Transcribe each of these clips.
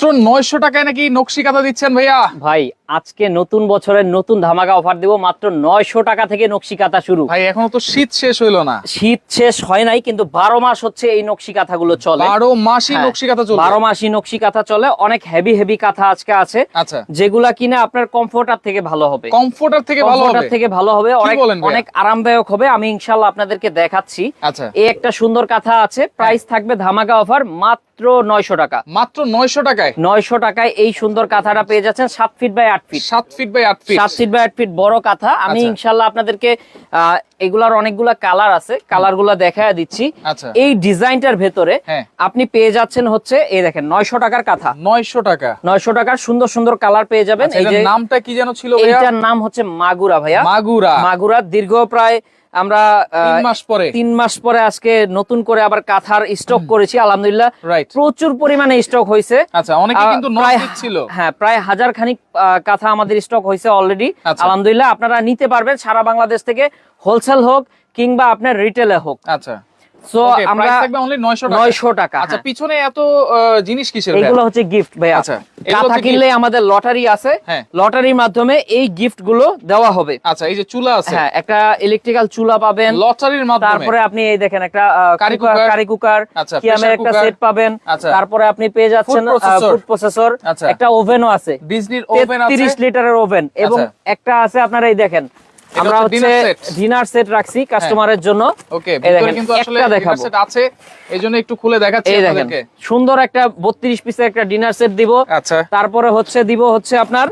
মাত্র নয়শো টাকায় নাকি নকশি কাঁথা দিচ্ছেন ভাইয়া? ভাই আজকে নতুন বছরের নতুন ধামাকা অফার দিব মাত্র নয়শো টাকা থেকে নকশি কাঁথা শুরু। ভাই এখনও তো শীত শেষ হইল না। শীত শেষ হয় নাই কিন্তু বারো মাস হচ্ছে এই নকশি কাঁথাগুলো চলে। বারো মাসই হ্যাঁ, নকশি কাঁথা চলবে। বারো মাসই নকশি কাঁথা চলে অনেক হেভি হেভি কাঁথা আজকে আছে। আচ্ছা। যেগুলা কিনা আপনার কমফোর্টার থেকে ভালো হবে। কমফোর্টার থেকে ভালো হবে? থেকে ভালো হবে অনেক অনেক আরামদায়ক হবে আমি ইনশাল্লাহ আপনাদেরকে দেখাচ্ছি। আচ্ছা। এই একটা সুন্দর কাঁথা আছে প্রাইস থাকবে ধামাকা অফার মাত্র নয়শো টাকা। মাত্র নয়শো টাকায়? নয়শো টাকায় এই সুন্দর কাঁথাটা পেয়ে যাচ্ছেন সাত ফিট বাই আট ফিট সাত ফিট বাই আট ফিট সাত ফিট বাই আট ফিট বড় কাঁথা। আমি আচ্ছা। ইনশাল্লাহ আপনাদেরকে এগুলার অনেকগুলা কালার আছে কালারগুলা দেখায় দিচ্ছি। আচ্ছা। এই ডিজাইনটার ভেতরে হ্যাঁ। আপনি পেয়ে যাচ্ছেন হচ্ছে এই দেখেন নয়শো টাকার কাঁথা। নয়শো টাকা। নয়শো টাকার সুন্দর সুন্দর কালার পেয়ে যাবেন। আচ্ছা, এই যে নামটা কি যেন ছিল ভাইয়া? এইটার নাম হচ্ছে মাগুরা ভাইয়া। মাগুরা। মাগুরা দীর্ঘ প্রায় আমরা তিন মাস পরে। তিন মাস পরে আজকে নতুন করে আবার কাঁথার স্টক করেছি আলহামদুলিল্লাহ। প্রচুর পরিমাণে স্টক হয়েছে। আচ্ছা অনেকে কিন্তু প্রায়- ছিল। হ্যাঁ প্রায় হাজার খানিক কাঁথা আমাদের স্টক হয়েছে অলরেডি আচ্ছা। আলহামদুলিল্লাহ আপনারা নিতে পারবেন সারা বাংলাদেশ থেকে হোলসেল হোক কিংবা আপনার রিটেলে হোক। আচ্ছা। সো আমরা price থাকবে only 900 টাকা। নয়শো টাকা আচ্ছা হ্যাঁ। পিছনে এত জিনিস কিসের এগুলো হচ্ছে গিফট ভাইয়া। আচ্ছা, কাঁথা কিনলে আমাদের লটারি আছে। হ্যাঁ। লটারির মাধ্যমে এই গিফটগুলো দেওয়া হবে। আচ্ছা এই যে চুলা আছে। হ্যাঁ একটা ইলেকট্রিক্যাল চুলা পাবেন। লটারির মাধ্যমে। তারপরে আপনি এই দেখেন একটা কারি কুকার কুকার। কারি কিয়ামের একটা সেট পাবেন। আচ্ছা। তারপরে আপনি পেয়ে যাচ্ছেন ফুড প্রসেসর আচ্ছা। একটা ওভেনও আছে। ডিজনির ওভেন আছে। 30 লিটারের ওভেন এবং। একটা আছে আপনারা এই দেখেন। আমরা হচ্ছে। ডিনার সেট রাখছি কাস্টমারের জন্য। ওকে ভিতরে কিন্তু আসলে একটা dinner দেখাবো। Set আছে এইজন্য একটু খুলে দেখাচ্ছি আপনাদেরকে। সুন্দর একটা 32 পিসের একটা ডিনার সেট দিব। আচ্ছা। তারপরে হচ্ছে দিব হচ্ছে আপনার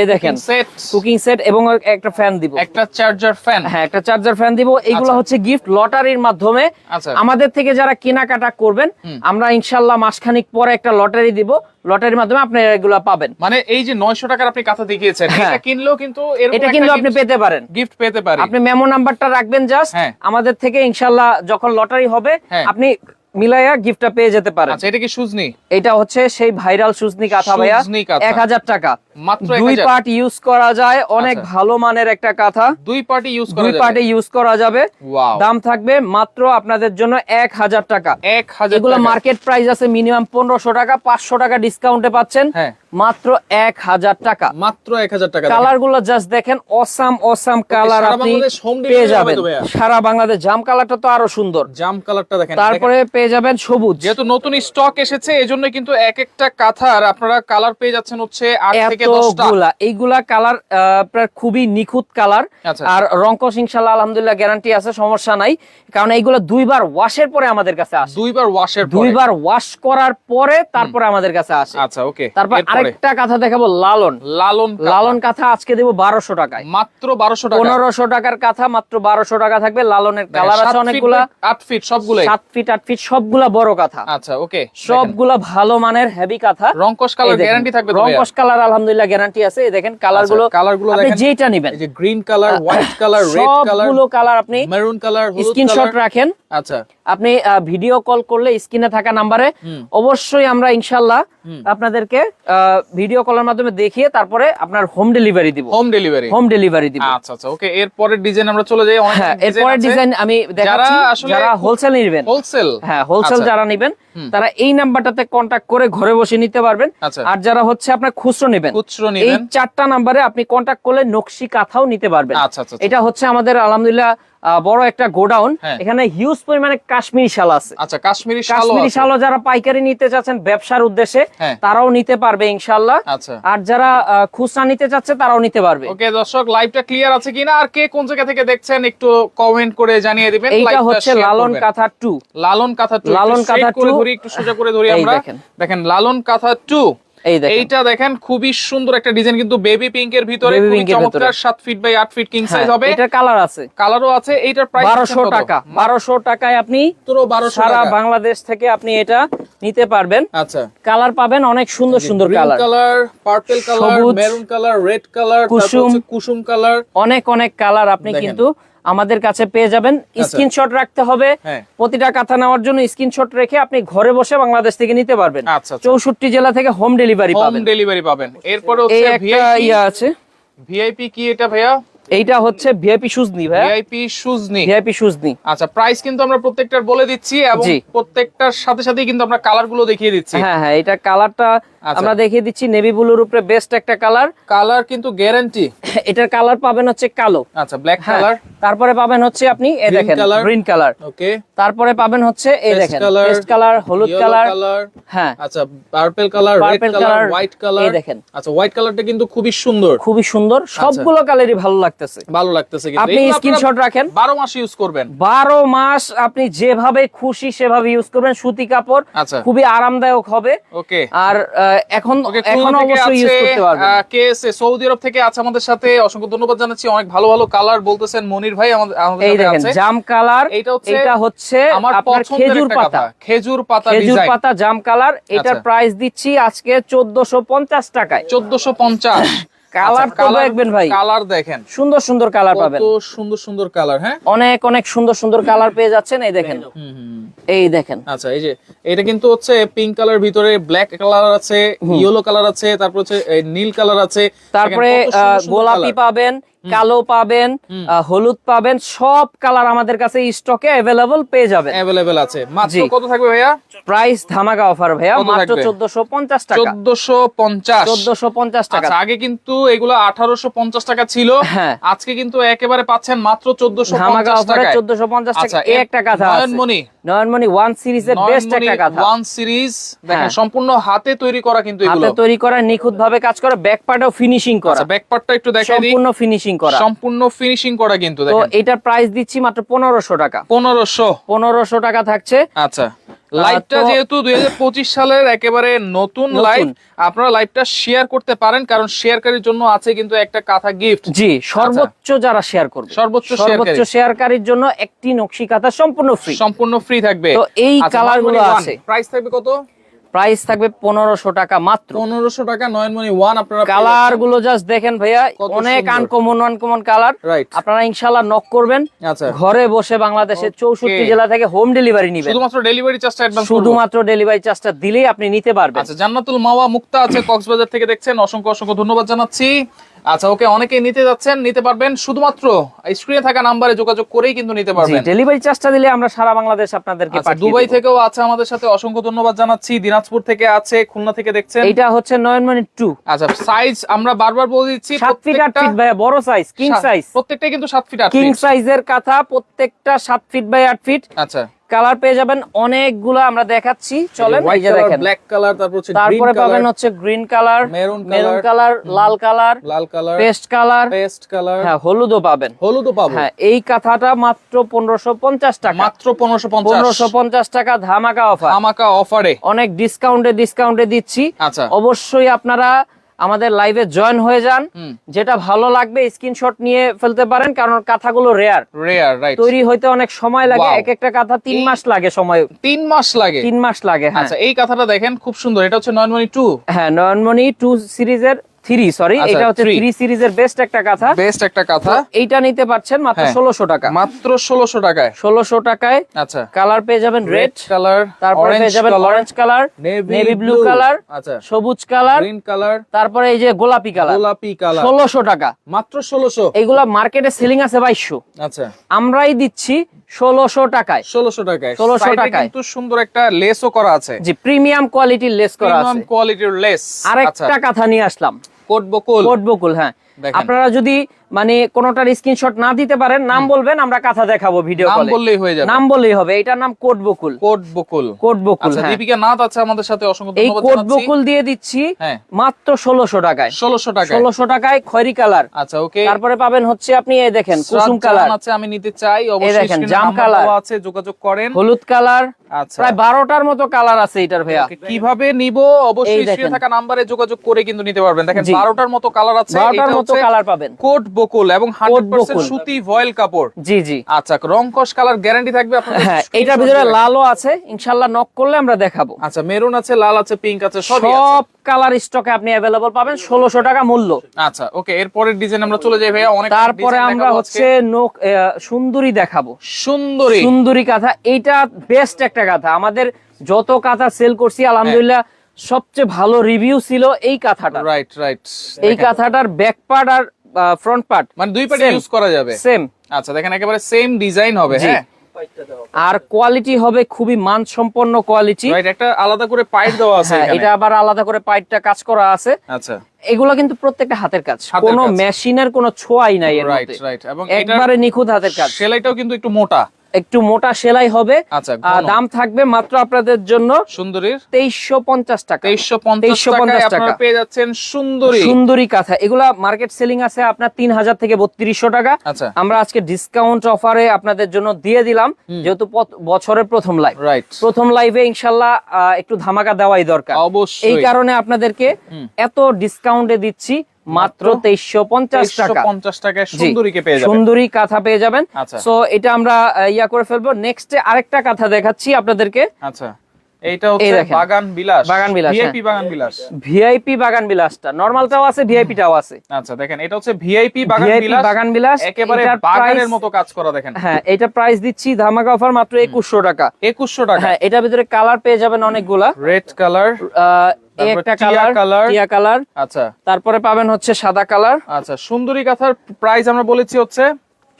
এই দেখেন সেট কুকিং সেট এবং একটা ফ্যান দিব। একটা চার্জার ফ্যান হ্যাঁ একটা চার্জার ফ্যান দিব। এগুলো আচ্ছা। হচ্ছে গিফট লটারির মাধ্যমে। আচ্ছা। আমাদের থেকে যারা কেনাকাটা করবেন আমরা ইনশাল্লাহ মাসখানিক পরে একটা লটারি দিব। লটারির মাধ্যমে আপনি এগুলো পাবেন। মানে এই যে 900 টাকার আপনি কাঁথা দেখিয়েছেন হ্যাঁ। এটা কিনলেও কিন্তু এটা কিন্তু আপনি পেতে পারেন। গিফট পেতে পারি। আপনি মেমো নাম্বারটা রাখবেন জাস্ট হ্যাঁ। আমাদের থেকে ইনশাল্লাহ যখন লটারি হবে হ্যাঁ। আপনি মিলাইয়া গিফটটা পেয়ে যেতে পারেন। আচ্ছা এটা কি সুজনি? এটা হচ্ছে সেই ভাইরাল সুজনি কাঁথা ভাইয়া। সুজনি কাঁথা। এক হাজার টাকা। মাত্র দুই পার্ট ইউজ করা যায় অনেক আচ্ছা। ভালো মানের একটা কাঁথা। দুই পার্টি ইউজ করা দুই যাবে। পার্টে ইউজ করা যাবে। ওয়াও দাম থাকবে মাত্র আপনাদের জন্য এক হাজার টাকা। 1000 এগুলো মার্কেট প্রাইস আছে মিনিমাম পনেরোশো টাকা পাঁচশো টাকা ডিসকাউন্টে পাচ্ছেন। হ্যাঁ। মাত্র এক হাজার টাকা। মাত্র 1000 টাকা। কালারগুলো জাস্ট দেখেন অসাম অসাম কালার আপনি পেয়ে যাবেন। সারা বাংলাদেশ জাম কালারটা তো আরও সুন্দর। জাম কালারটা দেখেন। তারপরে পেয়ে যাবেন সবুজ। যেহেতু নতুন স্টক এসেছে এজন্য কিন্তু এক একটা কাঁথার আপনারা কালার পেয়ে যাচ্ছেন হচ্ছে আট থেকে দশটা। এইগুলা কালার খুবই নিখুঁত কালার আচ্ছা। আর রংকশ ইনশাল্লাহ আলহামদুলিল্লাহ গ্যারান্টি আছে সমস্যা নাই। কারণ এইগুলা দুইবার ওয়াশের পরে আমাদের কাছে আসে। দুইবার ওয়াশের দুইবার ওয়াশ করার পরে তারপরে আমাদের কাছে আসে। আচ্ছা ওকে তারপর আরেকটা কাঁথা দেখাবো লালন। লালন লালন কাঁথা আজকে দেবো বারোশো টাকায়। মাত্র বারোশো টাকা। পনেরোশো টাকার কাঁথা মাত্র বারোশো টাকা থাকবে। লালনের কালার আছে অনেকগুলা। আট ফিট সবগুলাই। সাত ফিট আট ফিট সবগুলা বড় কাঁথা। আচ্ছা ওকে। সবগুলা ভালো মানের হেভি কাঁথা। রংকশ কালার গ্যারান্টি থাকবে? রংকশ কালার আলহামদুলিল্লাহ গ্যারান্টি আছে। এই দেখেন কালারগুলো colour গুলো আপনি যেটা নিবেন। এই যে green colour white colour red colour সবগুলো কালার আপনি মেরুন কালার হলুদ স্ক্রিনশট রাখেন। আচ্ছা। আপনি ভিডিও কল করলে স্ক্রিনে থাকা নাম্বারে অবশ্যই আমরা ইনশাল্লাহ আপনাদেরকে ভিডিও কলের মাধ্যমে দেখিয়ে তারপরে আপনার হোম ডেলিভারি দিব। হোম ডেলিভারি হোম ডেলিভারি দিব। আচ্ছা আচ্ছা ওকে। এর পরের ডিজাইন আমরা চলে যাই। অনেক হ্যাঁ এরপরের ডিজাইন আমি দেখাচ্ছি। আসলে যারা হোলসেল নেবেন। হোলসেল হ্যাঁ হোলসেল যারা নেবেন তারা এই নাম্বারটাতে কন্টাক্ট করে ঘরে বসে নিতে পারবেন। আচ্ছা। আর যারা হচ্ছে আপনার খুচরো নেবেন খুচরো এই চারটা নাম্বারে আপনি কন্ট্যাক্ট করলে নকশি কাঁথাও নিতে পারবেন। আচ্ছা আচ্ছা আচ্ছা। এটা হচ্ছে আমাদের আলহামদুলিল্লাহ বড় একটা গোডাউন হ্যাঁ। এখানে হিউজ পরিমাণে কাশ্মীরি শাল আছে আচ্ছা কাশ্মীরি কাশ্মীরি। শালও যারা পাইকারি নিতে চাচ্ছেন ব্যবসার উদ্দেশ্যে হ্যাঁ। তারাও নিতে পারবে ইনশাল্লাহ আচ্ছা আর যারা খুচরা নিতে চাচ্ছে তারাও নিতে পারবে ওকে দর্শক লাইভটা ক্লিয়ার আছে কিনা আর কে কোন জায়গা থেকে দেখছেন একটু কমেন্ট করে জানিয়ে দিবেন এইটা লাইভটা হচ্ছে লালন। কাঁথা টু লালন কাঁথা টু লালন কাঁথা করে two। ধরি একটু সোজা করে ধরি আমরা দেখেন। লালন কাঁথা টু এইটা দেখেন খুবই সুন্দর একটা ডিজাইন কিন্তু বেবি পিঙ্ক এর ভিতরে খুবই চমৎকার ভিতরে। সাত ফিট বাই আট ফিট কিং সাইজ হবে। এটা কালার আছে। কালারও আছে এইটার প্রাইস বারোশো টাকা। বারোশো টাকায় আপনি মাত্র বারোশো সারা বাংলাদেশ থেকে আপনি এটা নিতে পারবেন। আচ্ছা। কালার পাবেন অনেক সুন্দর সুন্দর colour colour purple colour maroon colour red colour কুসুম। কুসুম কালার অনেক অনেক কালার আপনি কিন্তু আমাদের কাছে পেয়ে যাবেন। স্ক্রিনশট রাখতে হবে। হ্যাঁ। প্রতিটা কাঁথা নেওয়ার জন্য স্ক্রিনশট রেখে আপনি ঘরে বসে বাংলাদেশ থেকে নিতে পারবেন। আচ্ছা আচ্ছা। চৌষট্টি জেলা থেকে হোম ডেলিভারি পাবেন। ডেলিভারি পাবেন। এরপরে একটা ইয়া আছে। ভিআইপি কি এটা ভাইয়া? এইটা হচ্ছে ভিআইপি সুজনি ভাইয়া। ভিআইপি সুজনি ভিআইপি সুজনি আচ্ছা প্রাইস কিন্তু আমরা প্রত্যেকটার বলে দিচ্ছি এবং প্রত্যেকটার সাথে সাথে কিন্তু আমরা কালারগুলো দেখিয়ে দিচ্ছি। হ্যাঁ হ্যাঁ এটা কালারটা আচ্ছা। আমরা দেখিয়ে দিচ্ছি নেভি ব্লুর উপরে বেস্ট একটা কালার কালার কিন্তু গ্যারান্টি এটার কালার পাবেন হচ্ছে কালো। আচ্ছা ব্ল্যাক কালার তারপরে পাবেন হচ্ছে আপনি এই দেখেন গ্রিন কালার ওকে তারপরে পাবেন হচ্ছে এই দেখেন পেস্ট কালার হলুদ কালার হ্যাঁ। আচ্ছা purple colour red colour white colour এই দেখেন। আচ্ছা হোয়াইট কালারটা কিন্তু খুবই সুন্দর। খুবই সুন্দর। সবগুলো কালারই ভালো লাগতেছে। ভালো লাগতেছে আপনি স্ক্রিনশট রাখেন। 12 মাস ইউজ করবেন। বারো মাস আপনি যেভাবে খুশি সেভাবে ইউজ করবেন। সুতি কাপড় আচ্ছা। খুবই আরামদায়ক হবে। ওকে। আর এখন এখন অবশ্যই ইউজ করতে পারবেন। কে সৌদি আরব থেকে আছে আমাদের সাথে। অসংখ্য ধন্যবাদ জানাচ্ছি। অনেক ভালো ভালো কালার বলতেছেন মনির ভাই আমাদের আমাদের এই দেখেন জাম কালার এইটা হচ্ছে এটা হচ্ছে আপনার খেজুর পাতা। খেজুর পাতা খেজুর পাতা জাম কালার এটার আচ্ছা। প্রাইস দিচ্ছি আজকে চোদ্দশো পঞ্চাশ টাকায়। 1450 কালার তো দেখবেন ভাই। কালার দেখেন। সুন্দর সুন্দর কালার পাবেন। কত সুন্দর সুন্দর কালার হ্যাঁ? অনেক অনেক সুন্দর সুন্দর কালার পেয়ে যাচ্ছেন এই দেখেন। এই দেখেন। আচ্ছা এই যে এটা কিন্তু হচ্ছে পিঙ্ক কালার ভিতরে ব্ল্যাক কালার আছে ইয়েলো কালার আছে তারপর হচ্ছে নীল কালার আছে। তারপরে গোলাপি পাবেন কালো পাবেন হলুদ পাবেন সব কালার আমাদের কাছে স্টকে অ্যাভেলেবল পেয়ে যাবেন। অ্যাভেলেবেল আছে। মাত্র কত থাকবে ভাইয়া? প্রাইস ধামাকা অফার ভাইয়া মাত্র থাকবে? চোদ্দশো পঞ্চাশ টাকা। চোদ্দশো পঞ্চাশ। চোদ্দশো পঞ্চাশ টাকা। আচ্ছা আগে কিন্তু এগুলো আঠারোশো পঞ্চাশ টাকা ছিল। হ্যাঁ। আজকে কিন্তু একেবারে পাচ্ছেন মাত্র চোদ্দশো ধামাকা পঞ্চাশ অফারে টাকা চোদ্দশো পঞ্চাশ টাকা। আচ্ছা, এই এর একটা কথা আছে। নয়নমণি নয়নমণি ওয়ান সিরিজের বেস্ট একটা কথা ওয়ান সিরিজ দেখেন। সম্পূর্ণ হাতে তৈরি করা কিন্তু এগুলো। হাতে তৈরি করা নিখুঁত ভাবে কাজ করা ব্যাক পার্টেও ফিনিশিং করা। আচ্ছা ব্যাক পার্টটা একটু দেখাই দিই। সম্পূর্ণ ফিনিশিং করা। সম্পূর্ণ ফিনিশিং করা কিন্তু তো এটার প্রাইস দিচ্ছি মাত্র পনেরোশো টাকা। পনেরোশো। পনেরোশো টাকা থাকছে। আচ্ছা। লাইভটা যেহেতু দুই সালের একেবারে নতুন। লাইভ আপনারা লাইভটা শেয়ার করতে পারেন কারণ শেয়ারকারীর জন্য আছে কিন্তু একটা কাঁথা গিফট জি সর্বোচ্চ যারা শেয়ার করবে। সর্বোচ্চ সর্বোচ্চ শেয়ারকারী শেয়ারকারীর জন্য একটি নকশি কাঁথা সম্পূর্ণ ফ্রি সম্পূর্ণ ফ্রি থাকবে। তো এই কালারগুলো আছে। প্রাইস থাকবে কত? প্রাইস থাকবে পনেরোশো টাকা মাত্র। পনেরোশো টাকা নয়নমণি ওয়ান আপনারা কালারগুলো জাস্ট দেখেন ভাইয়া অনেক আনকমন আনকমন কালার রাইট আপনারা ইনশাল্লাহ নক করবেন। আচ্ছা। ঘরে বসে বাংলাদেশের চৌষট্টি জেলা থেকে হোম ডেলিভারি নিবেন। শুধুমাত্র ডেলিভারি চার্জটা একদম শুধুমাত্র ডেলিভারি চার্জটা দিলেই আপনি নিতে পারবেন। আচ্ছা জান্নাতুল মাওয়া মুক্তা আছে কক্সবাজার থেকে দেখছেন। অসংখ্য অসংখ্য ধন্যবাদ জানাচ্ছি। আচ্ছা ওকে অনেকেই নিতে যাচ্ছেন নিতে পারবেন। শুধুমাত্র স্ক্রিনে থাকা নাম্বারে যোগাযোগ করেই কিন্তু নিতে পারবেন। ডেলিভারি চার্জটা দিলে আমরা সারা বাংলাদেশ আপনাদেরকে আচ্ছা দুবাই থেকেও আছে আমাদের সাথে। অসংখ্য ধন্যবাদ জানাচ্ছি। দিনাজপুর থেকে আছে খুলনা থেকে দেখছেন। এটা হচ্ছে নয়নমণি টু। আচ্ছা সাইজ আমরা বারবার বলে দিচ্ছি সাত ফিট আট ফিট ভাইয়া বড় সাইজ কিং সাইজ প্রত্যেকটাই কিন্তু সাত ফিট আট কিং সাইজের কাঁথা প্রত্যেকটা সাত ফিট বাই আট ফিট আচ্ছা। কালার পেয়ে যাবেন। অনেকগুলো আমরা দেখাচ্ছি। চলেন এই যে দেখেন। ব্ল্যাক কালার তারপর হচ্ছে তারপরে পাবেন হচ্ছে green colour Maroon maroon colour লাল কালার লাল colour paste colour paste colour হ্যাঁ হলুদও পাবেন। হলুদও পাবো। হ্যাঁ এই কাঁথাটা মাত্র পনেরোশো পঞ্চাশ টাকা। মাত্র পনেরোশো পঞ্চাশ। পনেরোশো পঞ্চাশ টাকা ধামাকা অফার আমাকা অফারে অনেক ডিসকাউন্টে ডিসকাউন্টে দিচ্ছি। আচ্ছা। অবশ্যই আপনারা আমাদের লাইভে জয়েন হয়ে যান। যেটা ভালো লাগবে স্ক্রিনশট নিয়ে ফেলতে পারেন কারণ কাঁথাগুলো রেয়ার রেয়ার রাইট তৈরি হইতে অনেক সময় লাগে। এক একটা কাঁথা তিন মাস লাগে সময়। তিন মাস লাগে? তিন মাস লাগে হ্যাঁ। আচ্ছা এই কথাটা দেখেন খুব সুন্দর। এটা হচ্ছে নয়নমণি টু হ্যাঁ নয়নমণি টু সিরিজের থ্রি সরি আচ্ছা, এটা হচ্ছে থ্রি সিরিজের বেস্ট একটা কাঁথা। বেস্ট একটা কথা। এইটা নিতে পারছেন মাত্র হ্যাঁ। ষোলোশো টাকা। মাত্র ষোলোশো টাকায়। ষোলোশো টাকায় আচ্ছা। কালার পেয়ে যাবেন রেড কালার তারপরে পেয়ে যাবেন orange colour navy blue colour আচ্ছা। সবুজ কালার গ্রিন কালার তারপরে এই যে গোলাপি কালার গোলাপি কালার ষোলোশো টাকা। মাত্র ষোলোশো। এইগুলা মার্কেটে সেলিং আছে বাইশশো। আচ্ছা। আমরাই দিচ্ছি ষোলোশো টাকায়। ষোলোশো টাকায়। 1600 Side এ টাকায়। কিন্তু সুন্দর একটা লেসও করা আছে। যে প্রিমিয়াম কোয়ালিটির লেস করা প্রিমিয়াম আছে। কোয়ালিটির লেস আচ্ছা আরেকটা কাঁথা নিয়ে আসলাম। কোট বকুল। কোট বকুল হ্যাঁ। আপনারা যদি মানে কোনোটার স্ক্রিনশট না দিতে পারেন নাম বলবেন আমরা কাঁথা দেখাবো ভিডিও নাম বললেই হয়ে যাবে। নাম বললেই হবে এটার নাম কোট বকুল। কোট বকুল। কোট বকুল আচ্ছা হ্যাঁ। দীপিকা নাথ আছে আমাদের সাথে অসংখ্য এই কোট বকুল দিয়ে দিচ্ছি হ্যাঁ। মাত্র ষোলোশো টাকায়। ষোলোশো টাকায়। ষোলোশো টাকায় খয়রি কালার। আচ্ছা ওকে। তারপরে পাবেন হচ্ছে আপনি এই দেখেন কুসুম কালার। আছে আমি নিতে চাই অবশ্যই দেখেন, জাম কালার। আছে যোগাযোগ করেন। হলুদ কালার প্রায় বারোটার মতো কালার আছে এটার ভাইয়া। কীভাবে নিব? অবশ্যই স্ক্রিনে থাকা নাম্বারে যোগাযোগ করে কিন্তু নিতে পারবেন। দেখেন জি। 12টার মতো কালার আছে বারোটার মতো কালার পাবেন। কোট বকুল এবং 100% সুতি ভয়েল কাপড়। জি জি। আচ্ছা রং কস কালার গ্যারান্টি থাকবে আপনাদের। হ্যাঁ এটার ভিতরে লালও আছে ইনশাল্লাহ নক করলে আমরা দেখাবো। আচ্ছা মেরুন আছে লাল আছে পিঙ্ক আছে সব কালার স্টকে আপনি অ্যাভেলেবল পাবেন ষোলোশো টাকা মূল্য। আচ্ছা ওকে এরপরের ডিজাইন আমরা চলে যাই ভাইয়া অনেক তারপরে আমরা হচ্ছে সুন্দরী দেখাবো। সুন্দরী। সুন্দরী কাঁথা এইটা বেস্ট একটা কাঁথা। আমাদের যত কাঁথা সেল করছি আলহামদুলিল্লাহ সবচেয়ে ভালো রিভিউ ছিল এই কাঁথাটা। রাইট রাইট এই কাঁথাটার ব্যাক পার্ট আর ফ্রন্ট পার্ট মানে দুই পার্টি. ইউজ করা যাবে। সেম আচ্ছা দেখেন একেবারে সেম ডিজাইন হবে হ্যাঁ? আর কোয়ালিটি হবে খুবই মানসম্পন্ন কোয়ালিটি রাইট একটা আলাদা করে পাইপ দেওয়া আছে হ্যাঁ এখানে। এটা আবার আলাদা করে পাইপটা কাজ করা আছে। আচ্ছা। এগুলো কিন্তু প্রত্যেকটা হাতের কাজ। কোনো মেশিনের কোনো ছোঁয়াই নাই এর রাইট মধ্যে। রাইট রাইট এবং একবারে নিখুঁত হাতের কাজ। সেলাইটাও কিন্তু একটু মোটা। একটু মোটা সেলাই হবে। আচ্ছা আর দাম থাকবে মাত্র আপনাদের জন্য সুন্দরীর তেইশশো পঞ্চাশ টাকা। তেইশশো পঞ্চাশ টাকা। পেয়ে যাচ্ছেন সুন্দরী। সুন্দরী কাঁথা। এগুলা মার্কেট সেলিং আছে আপনার তিন হাজার থেকে বত্রিশশো টাকা। আচ্ছা। আমরা আজকে ডিসকাউন্ট অফারে আপনাদের জন্য দিয়ে দিলাম। যেহেতু বছরের প্রথম লাইভ রাইট প্রথম লাইভে ইনশাল্লাহ একটু ধামাকা দেওয়াই দরকার। অবশ্যই। এই কারণে আপনাদেরকে এত ডিসকাউন্টে দিচ্ছি। মাত্র তেইশশো পঞ্চাশ টাকা। পঞ্চাশ টাকা সুন্দরীকে পেয়ে যাবেন। সুন্দরী কাঁথা পেয়ে যাবেন। তো সো এটা আমরা ইয়া করে ফেলব। নেক্সট আরেকটা কাঁথা দেখাচ্ছি আপনাদেরকে। আচ্ছা। এইটা হচ্ছে বাগান বিলাস। বাগান বিলাস, হ্যাঁ। ভিআইপি বাগান বিলাস। ভিআইপি বাগান বিলাসটা। নর্মালটাও আছে ভিআইপিটাও আছে। আচ্ছা দেখেন এটা হচ্ছে ভিআইপি বাগান বিলাস। বাগান বিলাস। একেবারে বাগানের মতো কাজ করা দেখেন। হ্যাঁ এটা প্রাইস দিচ্ছি ধামাকা অফার মাত্র একুশশো টাকা। একুশশো টাকা। হ্যাঁ এটার ভিতরে কালার পেয়ে যাবেন অনেকগুলা। রেড কালার আহ, এই তারপর একটা কালার টিয়া কালার আচ্ছা। তারপরে পাবেন হচ্ছে সাদা কালার আচ্ছা সুন্দরী কাঁথার প্রাইস আমরা বলেছি হচ্ছে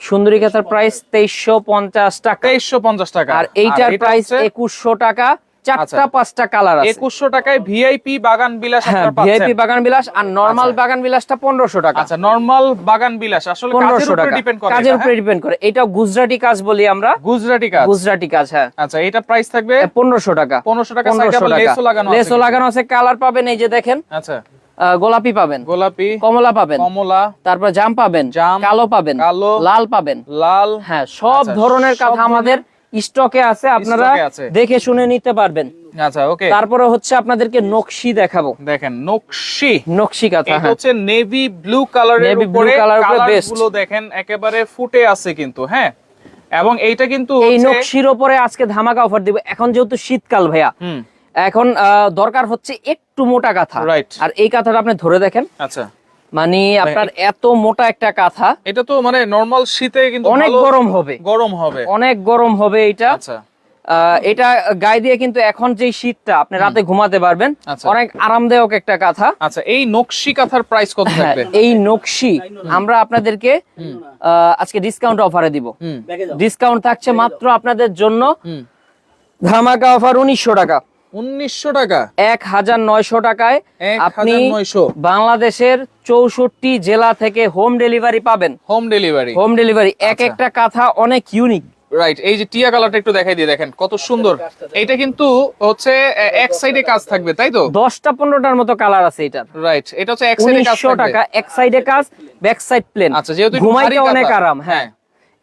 সুন্দরী কাঁথার প্রাইস তেইশশো পঞ্চাশ টাকা। তেইশশো পঞ্চাশ টাকা। আর এইটার প্রাইস একুশশো টাকা। চারটা আচ্ছা। পাঁচটা কালার আছে। একুশশো টাকায় ভিআইপি বাগান বিলাস হ্যাঁ আপনারা পাচ্ছেন। ভিআইপি বাগান বিলাস আর নর্মাল বাগান বিলাসটা পনেরোশো টাকা। আচ্ছা নরমাল বাগান বিলাস। আসলে কাজের উপরে ডিপেন্ড করে কাজের হ্যাঁ? উপরে ডিপেন্ড করে। এটা গুজরাটি কাজ বলি আমরা। গুজরাটি কাজ। গুজরাটি কাজ হ্যাঁ। আচ্ছা এটা প্রাইস থাকবে? পনেরোশো টাকা। পনেরোশো টাকা সাইডে আবার লেসও লাগানো আছে লেসও লাগানো আছে কালার পাবেন এই যে দেখেন। আচ্ছা। আহ, গোলাপি পাবেন। গোলাপি কমলা পাবেন। কমলা তারপর জাম পাবেন। জাম, কালো পাবেন। কালো, লাল পাবেন। লাল। হ্যাঁ সব আচ্ছা, ধরনের কাঁথা আমাদের স্টকে আছে আপনারা দেখে শুনে নিতে পারবেন। আচ্ছা ওকে। তারপরে হচ্ছে আপনাদেরকে নকশি দেখাবো। দেখেন নকশি। নকশি কাঁথা এটা হ্যাঁ। হচ্ছে নেভি ব্লু কালারের উপরে colour উপরে কালারগুলো দেখেন একেবারে ফুটে আছে কিন্তু হ্যাঁ। এবং এইটা কিন্তু এই নকশির উপরে আজকে ধামাকা অফার দিব। এখন যেহেতু শীতকাল ভাইয়া হুম। এখন দরকার হচ্ছে একটু মোটা কাঁথা। Right. আর এই কাঁথাটা আপনি ধরে দেখেন। আচ্ছা। মানে আপনার এত মোটা একটা কাঁথা এটা তো মানে নরমাল শীতে কিন্তু অনেক গরম হবে। গরম হবে। অনেক গরম হবে এটা। আচ্ছা। আহ, এটা গায়ে দিয়ে কিন্তু এখন যে শীতটা আপনি রাতে ঘুমাতে পারবেন। আচ্ছা। অনেক আরামদায়ক একটা কাঁথা। আচ্ছা এই নকশি কাঁথার প্রাইস কত হ্যাঁ, থাকবে? এই নকশি আমরা আপনাদেরকে আহ, আজকে ডিসকাউন্ট অফারে দিব। ডিসকাউন্ট থাকছে মাত্র আপনাদের জন্য ধামাকা অফার উনিশশো টাকা। উনিশশো টাকা। এক হাজার নয়শো টাকায় আপনি বাংলাদেশের চৌষট্টি জেলা থেকে হোম ডেলিভারি পাবেন। হোম ডেলিভারি হোম ডেলিভারি এক আচ্ছা। একটা কাঁথা অনেক ইউনিক রাইট এই যে টিয়া কালারটা একটু দেখাই দিয়ে দেখেন কত সুন্দর। এইটা কিন্তু হচ্ছে এক সাইডে কাজ থাকবে তাই তো? দশটা পনেরোটার মতো কালার আছে এটার। রাইট এটা হচ্ছে এক সাইডে কাজ টাকা এক সাইডে কাজ ব্যাক সাইড প্লেন আচ্ছা যেহেতু ঘুমাইতে অনেক আরাম হ্যাঁ।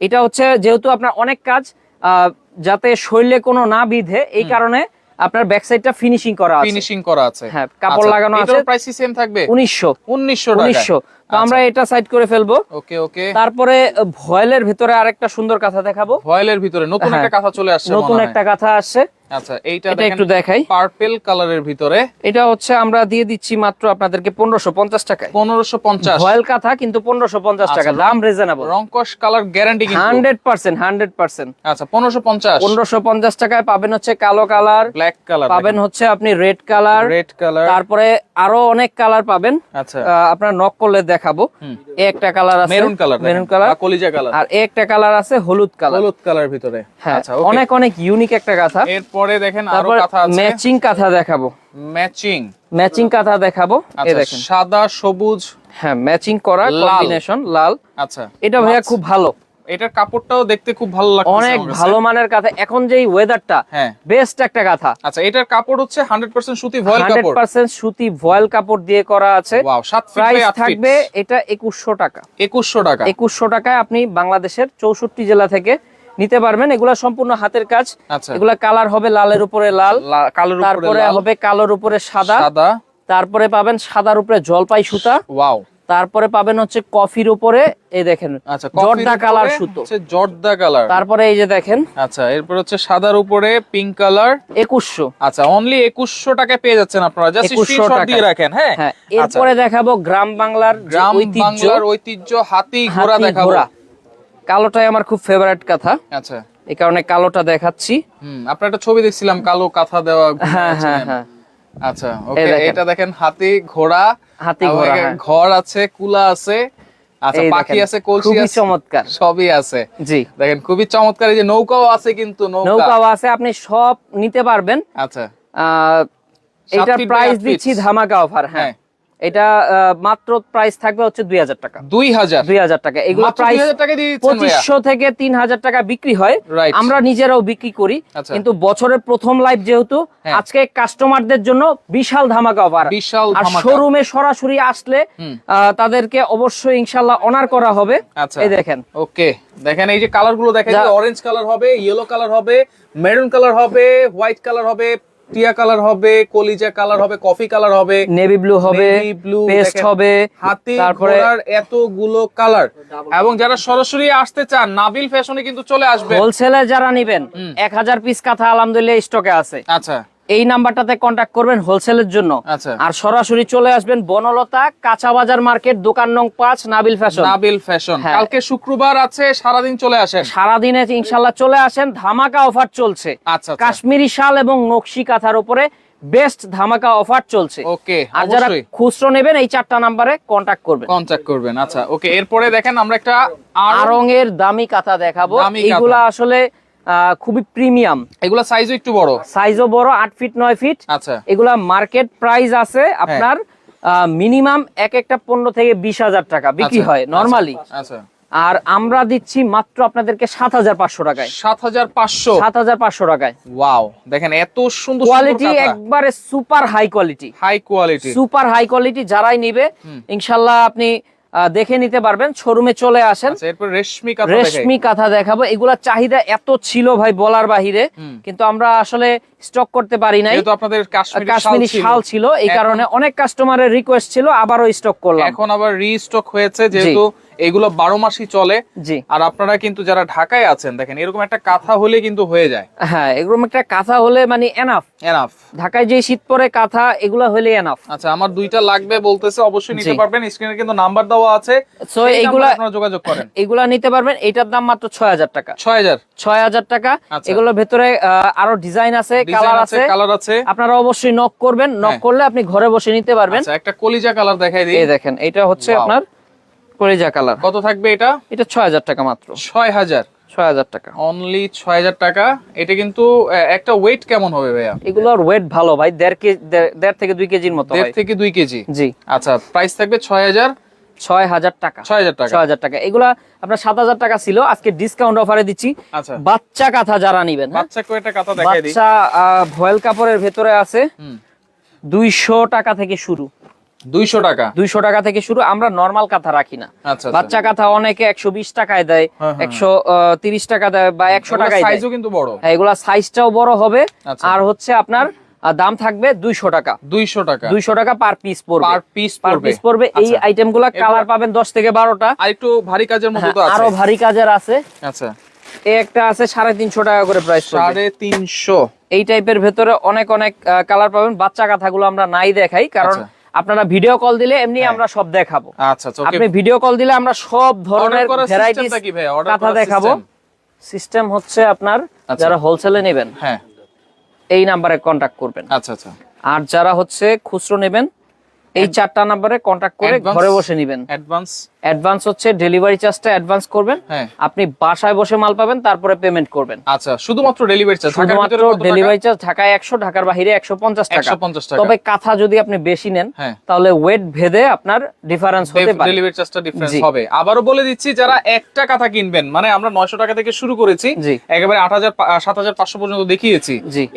এটা হচ্ছে যেহেতু আপনার অনেক কাজ আহ, যাতে শরীরে কোনো না বিধে এই কারণে আপনার ব্যাক সাইডটা ফিনিশিং করা আছে। ফিনিশিং করা আছে। হ্যাঁ, কাপড় লাগানো আছে। প্রাইস সেম থাকবে? 1900 1900 টাকা উনিশশো। তো আমরা এটা সাইড করে ফেলব। ওকে ওকে। তারপরে ভয়েলের ভিতরে আরেকটা সুন্দর কাঁথা দেখাবো। ভয়েলের ভিতরে নতুন হ্যাঁ। একটা কাঁথা চলে আসছে নতুন একটা কাঁথা আসছে। আচ্ছা এইটা একটু দেখাই। পার্পল কালারের ভিতরে। এটা হচ্ছে আমরা দিয়ে দিচ্ছি মাত্র আপনাদেরকে পনেরোশো পঞ্চাশ টাকায়। পনেরোশো পঞ্চাশ। ভয়েল কাঁথা কিন্তু পনেরোশো পঞ্চাশ টাকা। আচ্ছা, দাম রিজনেবল রংকশ কালার গ্যারান্টি কিন্তু। Hundred percent hundred percent. আচ্ছা পনেরোশো পঞ্চাশ। টাকায় পাবেন হচ্ছে কালো কালার ব্ল্যাক কালার পাবেন হচ্ছে আপনি রেড কালার রেড কালার তারপরে আরও অনেক কালার পাবেন। আচ্ছা। আপনার নক করলে দেখাবো। একটা কালার আছে। Maroon colour maroon colour. কলিজা কালার। আর একটা কালার আছে হলুদ কালার। হলুদ কালার ভিতরে। হ্যাঁ আচ্ছা অনেক অনেক ইউনিক একটা কাঁথা এরপরে দেখেন আরও কাঁথা আছে। ম্যাচিং কাঁথা দেখাবো। ম্যাচিং ম্যাচিং কাঁথা দেখাবো। এই আচ্ছা দেখেন। সাদা সবুজ। হ্যাঁ ম্যাচিং করা। কম্বিনেশন লাল। আচ্ছা। এটা ভাইয়া খুব ভালো। এটার কাপড়টাও দেখতে খুব ভালো লাগছে অনেক ভালো মানের কাঁথা। এখন যেই ওয়েদারটা হ্যাঁ। বেস্ট একটা কাঁথা। আচ্ছা এটার কাপড় হচ্ছে 100% সুতি ভয়েল কাপড়। পার্সেন্ট সুতি ভয়েল কাপড় দিয়ে করা আছে। ওয়াও 7 ফিট প্রাইস বাই 8 থাকবে এটা একুশশো টাকা। 2100 টাকা। একুশশো টাকায় আপনি বাংলাদেশের চৌষট্টি জেলা থেকে নিতে পারবেন। এগুলা সম্পূর্ণ হাতের কাজ। আচ্ছা। এগুলা কালার হবে লালের উপরে লাল কালোর উপরে তারপরে হবে কালোর উপরে সাদা। সাদা। তারপরে পাবেন সাদার উপরে জলপাই সুতা। ওয়াও তারপরে পাবেন হচ্ছে কফির উপরে এই দেখেন আচ্ছা জর্দা কালার সুতো। জর্দা কালার। তারপরে এই যে দেখেন আচ্ছা এরপর হচ্ছে সাদার উপরে পিঙ্ক কালার একুশশো। আচ্ছা অনলি 2100 টাকায় পেয়ে যাচ্ছেন আপনারা জাস্ট স্ক্রিনশট দিয়ে রাখেন হ্যাঁ? হ্যাঁ আচ্ছা। এরপরে দেখাবো গ্রাম বাংলার গ্রাম ঐতিহ্য। বাংলার ঐতিহ্য হাতি ঘোড়া দেখাবো। কালোটাই আমার খুব ফেভারিট কথা। আচ্ছা। এই কারণে কালোটা দেখাচ্ছি। হুম আপনার একটা ছবি দেখছিলাম কালো কাঁথা দেওয়া হ্যাঁ হ্যাঁ হ্যাঁ। আচ্ছা ওকে এটা দেখেন হাতি ঘোড়া হাতি ঘোড়া, হ্যাঁ। ঘর আছে কুলা আছে আচ্ছা, পাখি আছে, কলসি খুবই আছে। চমৎকার। সবই আছে। জি। দেখেন খুবই চমৎকার এই যে নৌকাও আছে কিন্তু নৌকা। নৌকাও আছে আপনি সব নিতে পারবেন। আচ্ছা। এটার প্রাইস দিচ্ছি ধামাকা অফার হ্যাঁ। হ্যাঁ। এটা মাত্র প্রাইস থাকবে হচ্ছে দুই হাজার টাকা। দুই হাজার? দুই হাজার টাকা। এগুলো প্রাইস 2000 টাকা দিয়ে দিচ্ছেন ভাইয়া? পঁচিশশো থেকে তিন হাজার টাকা বিক্রি হয়। আমরা নিজেরাও বিক্রি করি। আচ্ছা। কিন্তু বছরের প্রথম লাইভ যেহেতু হ্যাঁ। আজকে কাস্টমারদের জন্য বিশাল ধামাকা অফার বিশাল আর। শোরুমে সরাসরি আসলে তাদেরকে অবশ্যই ইনশাল্লাহ অনার করা হবে। আচ্ছা। এই দেখেন। ওকে। দেখেন এই যে কালারগুলো দেখেন অরেঞ্জ কালার হবে ইয়েলো কালার হবে মেরুন কালার হবে হোয়াইট কালার হবে টিয়া কালার হবে কলিজা কালার হবে কফি কালার হবে নেভি ব্লু হবে ব্লু পেস্ট হবে হাতি তারপরে এতগুলো কালার। এবং যারা সরাসরি আসতে চান নাবিল ফ্যাশনে কিন্তু চলে আসবে হোলসেলে যারা নিবেন এক হাজার পিস কাঁথা আলহামদুলিল্লাহ স্টকে আছে। আচ্ছা। এই নাম্বারটাতে কন্ট্যাক্ট করবেন হোলসেলের জন্য। আচ্ছা। আর সরাসরি চলে আসবেন বনলতা কাঁচা বাজার মার্কেট দোকান নং পাঁচ নাবিল ফ্যাশন। নাবিল ফ্যাশন। হ্যাঁ। কালকে শুক্রবার আছে সারাদিন চলে আসেন। সারাদিনে ইনশাল্লাহ চলে আসেন। ধামাকা অফার চলছে। আচ্ছা আচ্ছা। কাশ্মীরি শাল এবং নকশি কাঁথার উপরে বেস্ট ধামাকা অফার চলছে। ওকে আর যারা খুচরো নেবেন এই চারটা নাম্বারে কন্ট্যাক্ট করবেন। কন্ট্যাক্ট করবেন আচ্ছা ওকে। এরপরে দেখেন আমরা একটা আর আরঙের দামি কাঁথা দেখাবো। কাঁথা। আসলে খুবই প্রিমিয়াম। এগুলা সাইজও একটু বড়? সাইজও বড় আট ফিট নয় ফিট। আচ্ছা। এগুলা মার্কেট প্রাইস আছে আপনার মিনিমাম এক একটা পনেরো থেকে বিশ হাজার টাকা বিক্রি আচ্ছা, হয় নরমালি আচ্ছা। আর আমরা দিচ্ছি মাত্র আপনাদেরকে সাত হাজার পাঁচশো টাকায়। সাত হাজার পাঁচশো? সাত হাজার পাঁচশো টাকায়। ওয়াও দেখেন এত সুন্দর কোয়ালিটি একবারে super high quality high quality super high quality যারাই নিবে ইনশাল্লাহ আপনি দেখে নিতে পারবেন। শোরুমে চলে আসেন। আচ্ছা রেশমি কাঁথা রেশমি কাঁথা দেখাবো। এগুলা চাহিদা এত ছিল ভাই বলার বাহিরে কিন্তু আমরা আসলে স্টক করতে পারি নাই। আপনাদের কাশ্মীরি শাল ছিল। এই কারণে অনেক কাস্টমারের রিকোয়েস্ট ছিল আবারও স্টক করলাম। এখন আবার রিস্টক হয়েছে যেহেতু এগুলো বারো মাসই চলে। জি। আর আপনারা কিন্তু যারা ঢাকায় আছেন দেখেন এরকম একটা কাঁথা হলে কিন্তু হয়ে যায়। হ্যাঁ এরকম একটা কাঁথা হলে মানে এনাফ এনাফ ঢাকায় যে শীত পরে কাঁথা এগুলো হলে এনাফ আচ্ছা আমার দুইটা লাগবে বলতেছে অবশ্যই নিতে পারবেন। স্ক্রিনে কিন্তু নাম্বার দেওয়া আছে। সো এইগুলা আপনারা যোগাযোগ করেন। এগুলা নিতে পারবেন এটার দাম মাত্র ছয় হাজার টাকা। ছয় হাজার। ছয় হাজার টাকা। আচ্ছা। এগুলোর ভেতরে আরও ডিজাইন আছে কালার আছে কালার আছে। আপনারা অবশ্যই নক করবেন। নক হ্যাঁ। করলে আপনি ঘরে বসে নিতে পারবেন। আচ্ছা একটা কলিজা কালার দেখাই দিই। এই দেখেন এটা হচ্ছে আপনার কলিজা কালার। কত থাকবে এটা? এটা ছয় হাজার টাকা মাত্র। ছয় হাজার? ছয় হাজার টাকা। অনলি ছয় হাজার টাকা। এটা কিন্তু একটা ওয়েট কেমন হবে ভাইয়া? এগুলোর ওয়েট ভালো ভাই দেড় কেজি দেড় থেকে দুই কেজির মতো দেড় থেকে দুই কেজি? জি। আচ্ছা প্রাইস থাকবে ছয় হাজার? ছয় হাজার টাকা। ছয় হাজার টাকা। ছয় হাজার টাকা। এগুলা আপনার সাত হাজার টাকা ছিল আজকে ডিসকাউন্ট অফারে দিচ্ছি। আচ্ছা। বাচ্চা কাঁথা যারা নিবেন হ্যাঁ? বাচ্চা কয়েকটা কাঁথা দেখাই দিই। বাচ্চা ভয়েল কাপড়ের ভেতরে আছে দুইশো টাকা থেকে শুরু। দুইশো টাকা? দুইশো টাকা থেকে শুরু আমরা নর্মাল কাঁথা রাখি না। আচ্ছা বাচ্চা কাঁথা অনেকে একশো বিশ টাকায় দেয় হ্যাঁ, হ্যাঁ, একশো তিরিশ টাকা দেয় বা একশো টাকায় সাইজও কিন্তু বড়। হ্যাঁ, এগুলা সাইজটাও বড় হবে। আচ্ছা। আর হচ্ছে আপনার দাম থাকবে দুইশো টাকা। দুইশো টাকা। দুইশো টাকা পার পিস পড়বে। পার পিস পার পিস পড়বে। এই আচ্ছা। আইটেমগুলা কালার পাবেন দশ থেকে বারোটা। আর একটু ভারী কাজের মতো আরও ভারী কাজের আছে। আচ্ছা। এই একটা আছে সাড়ে তিনশো টাকা করে প্রাইস সাড়ে তিনশো। এই টাইপের ভেতরে অনেক অনেক কালার পাবেন। বাচ্চা কাঁথাগুলো আমরা নাই দেখাই কারণ আচ্ছা। আপনারা ভিডিও কল দিলে এমনি হ্যাঁ। আমরা সব দেখাবো। আচ্ছা আচ্ছা আপনি ভিডিও কল দিলে আমরা সব ধরনের ভ্যারাইটি কথা দেখাবো। সিস্টেম হচ্ছে আপনার আচ্ছা। যারা হোলসেলে নেবেন হ্যাঁ। এই নাম্বারে কন্টাক্ট করবেন। আচ্ছা আচ্ছা। আর যারা হচ্ছে খুচরো নেবেন এই চারটা নাম্বারে কন্টাক্ট করে ঘরে বসে নেবেন। অ্যাডভান্স অ্যাডভান্স হচ্ছে ডেলিভারি চার্জটা অ্যাডভান্স করবেন। হ্যাঁ। আপনি বাসায় বসে মাল পাবেন তারপরে পেমেন্ট করবেন। আচ্ছা শুধুমাত্র ডেলিভারি চার্জ শুধুমাত্র ডেলিভারি চার্জ ঢাকায় একশো ঢাকার বাইরে একশো পঞ্চাশ টাকা। 150 টাকা। তবে কাঁথা যদি আপনি বেশি নেন হ্যাঁ। তাহলে ওয়েট ভেদে আপনার ডিফারেন্স হতে পারে। ডেলিভারি চার্জটা ডিফারেন্স হবে। আবারও বলে দিচ্ছি যারা একটা কাঁথা কিনবেন মানে আমরা 900 টাকা থেকে শুরু করেছি। একেবারে 8000 7500 পর্যন্ত দেখিয়েছি।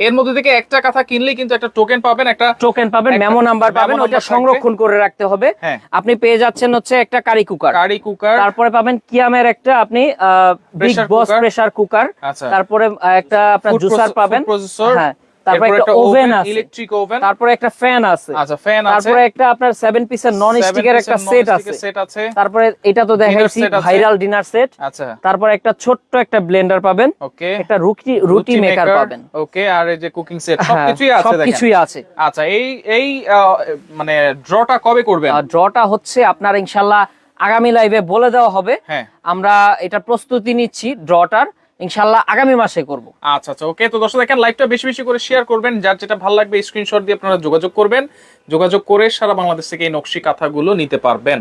এর মধ্যে থেকে একটা কাঁথা কিনলে কিন্তু একটা টোকেন পাবেন একটা টোকেন পাবেন মেমো নাম্বার পাবেন ওটা সংরক্ষণ করে রাখতে হবে। হ্যাঁ। আপনি পেয়ে যাচ্ছেন হচ্ছে একটা কারি কুকার কারি কুকার তারপরে পাবেন কিয়ামের একটা আপনি বিগ বস প্রেসার কুকার তারপরে একটা আপনার জুসার পাবেন। হ্যাঁ তারপরে একটা ওভেন আছে। ইলেকট্রিক ওভেন তারপরে একটা ফ্যান আছে। আচ্ছা ফ্যান আছে। তারপরে একটা আপনার সেভেন পিসের নন স্টিকের একটা সেট আছে। সেট আছে। তারপরে এটা তো দেখাইছি ভাইরাল ডিনার সেট আচ্ছা। তারপরে একটা ছোট্ট একটা ব্লেন্ডার পাবেন। ওকে একটা রুটি রুটি মেকার পাবেন। ওকে আর এই যে কুকিং সেট হ্যাঁ, সবকিছুই আছে দেখেন। সবকিছুই আছে। আচ্ছা এই এই মানে ড্রটা কবে করবেন? ড্রটা হচ্ছে আপনার ইনশাল্লাহ আগামী লাইভে বলে দেওয়া হবে। হ্যাঁ। আমরা এটা প্রস্তুতি নিচ্ছি ড্রটার ইনশাল্লাহ আগামী মাসে করব। আচ্ছা আচ্ছা ওকে তো দর্শক দেখেন লাইভটা বেশি বেশি করে শেয়ার করবেন। যার যেটা ভালো লাগবে স্ক্রিনশট দিয়ে আপনারা যোগাযোগ করবেন। যোগাযোগ করে সারা বাংলাদেশ থেকে এই নকশি কাঁথাগুলো নিতে পারবেন।